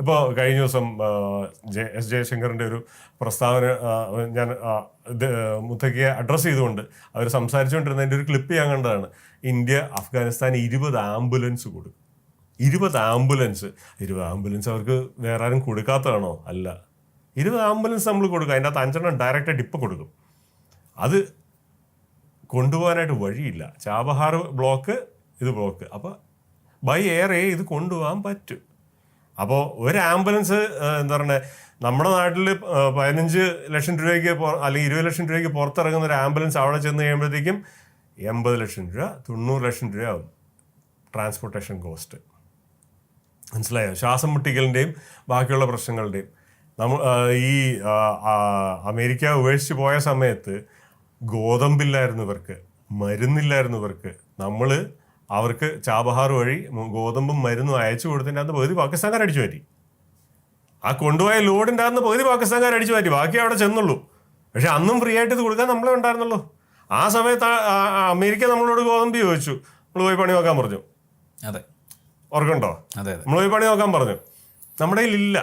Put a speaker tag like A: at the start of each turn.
A: ഇപ്പോൾ കഴിഞ്ഞ ദിവസം എസ് ജയശങ്കറിന്റെ ഒരു പ്രസ്താവന ഞാൻ ഇത് മുത്തക്കിയെ അഡ്രസ്സ് ചെയ്തുകൊണ്ട് അവർ സംസാരിച്ചുകൊണ്ടിരുന്നതിന്റെ ഒരു ക്ലിപ്പ് ഞാൻ കണ്ടതാണ്. ഇന്ത്യ അഫ്ഗാനിസ്ഥാൻ ഇരുപത് ആംബുലൻസ് കൊടുക്കും. ഇരുപത് ആംബുലൻസ്. ഇരുപത് ആംബുലൻസ് അവർക്ക് വേറെ ആരും കൊടുക്കാത്തതാണോ? അല്ല. ഇരുപത് ആംബുലൻസ് നമ്മൾ കൊടുക്കുക അതിന്റെ അകത്ത് അഞ്ചെണ്ണം ഡയറക്റ്റായിട്ട് ഡിപ്പ് കൊടുക്കും. അത് കൊണ്ടുപോകാനായിട്ട് വഴിയില്ല. ചാബഹാർ ബ്ലോക്ക് ഇത് ബ്ലോക്ക്. അപ്പോൾ ബൈ എയർ ഇത് കൊണ്ടുപോകാൻ പറ്റും. അപ്പോൾ ഒരു ആംബുലൻസ് എന്താ പറയുക നമ്മുടെ നാട്ടിൽ പതിനഞ്ച് ലക്ഷം രൂപയ്ക്ക് അല്ലെങ്കിൽ ഇരുപത് ലക്ഷം രൂപയ്ക്ക് പുറത്തിറങ്ങുന്ന ഒരു ആംബുലൻസ് അവിടെ ചെന്ന് കഴിയുമ്പോഴത്തേക്കും എൺപത് ലക്ഷം രൂപ തൊണ്ണൂറ് ലക്ഷം രൂപ ആവും ട്രാൻസ്പോർട്ടേഷൻ കോസ്റ്റ്. മനസ്സിലായോ? ശ്വാസം മുട്ടിക്കലിന്റെയും ബാക്കിയുള്ള പ്രശ്നങ്ങളുടെയും. നമ്മ ഈ അമേരിക്ക ഉപേക്ഷിച്ച് പോയ സമയത്ത് ഗോതമ്പില്ലായിരുന്നു ഇവർക്ക് മരുന്നില്ലായിരുന്നു ഇവർക്ക്. നമ്മൾ അവർക്ക് ചാബഹാർ വഴി ഗോതമ്പും മരുന്നും അയച്ചു കൊടുത്തിന്റെ അകത്ത് പകുതി പാകിസ്ഥാൻകാർ അടിച്ചു മാറ്റി. ആ കൊണ്ടുപോയ ലോഡിന്റെ അകത്ത് പകുതി പാകിസ്ഥാൻകാർ അടിച്ചു മാറ്റി. ബാക്കി അവിടെ ചെന്നുള്ളൂ. പക്ഷെ അന്നും ഫ്രീ ആയിട്ട് ഇത് കൊടുക്കാൻ നമ്മളെ ഉണ്ടായിരുന്നുള്ളൂ ആ സമയത്ത് അമേരിക്ക നമ്മളോട് ഗോതമ്പ് ചോദിച്ചു. നമ്മൾ പോയി പണി നോക്കാൻ പറഞ്ഞു.
B: അതെ.
A: ഓർക്കുണ്ടോ
B: അതെ
A: നമ്മൾ പോയി പണി നോക്കാൻ പറഞ്ഞു. നമ്മുടെ കയ്യിൽ ഇല്ല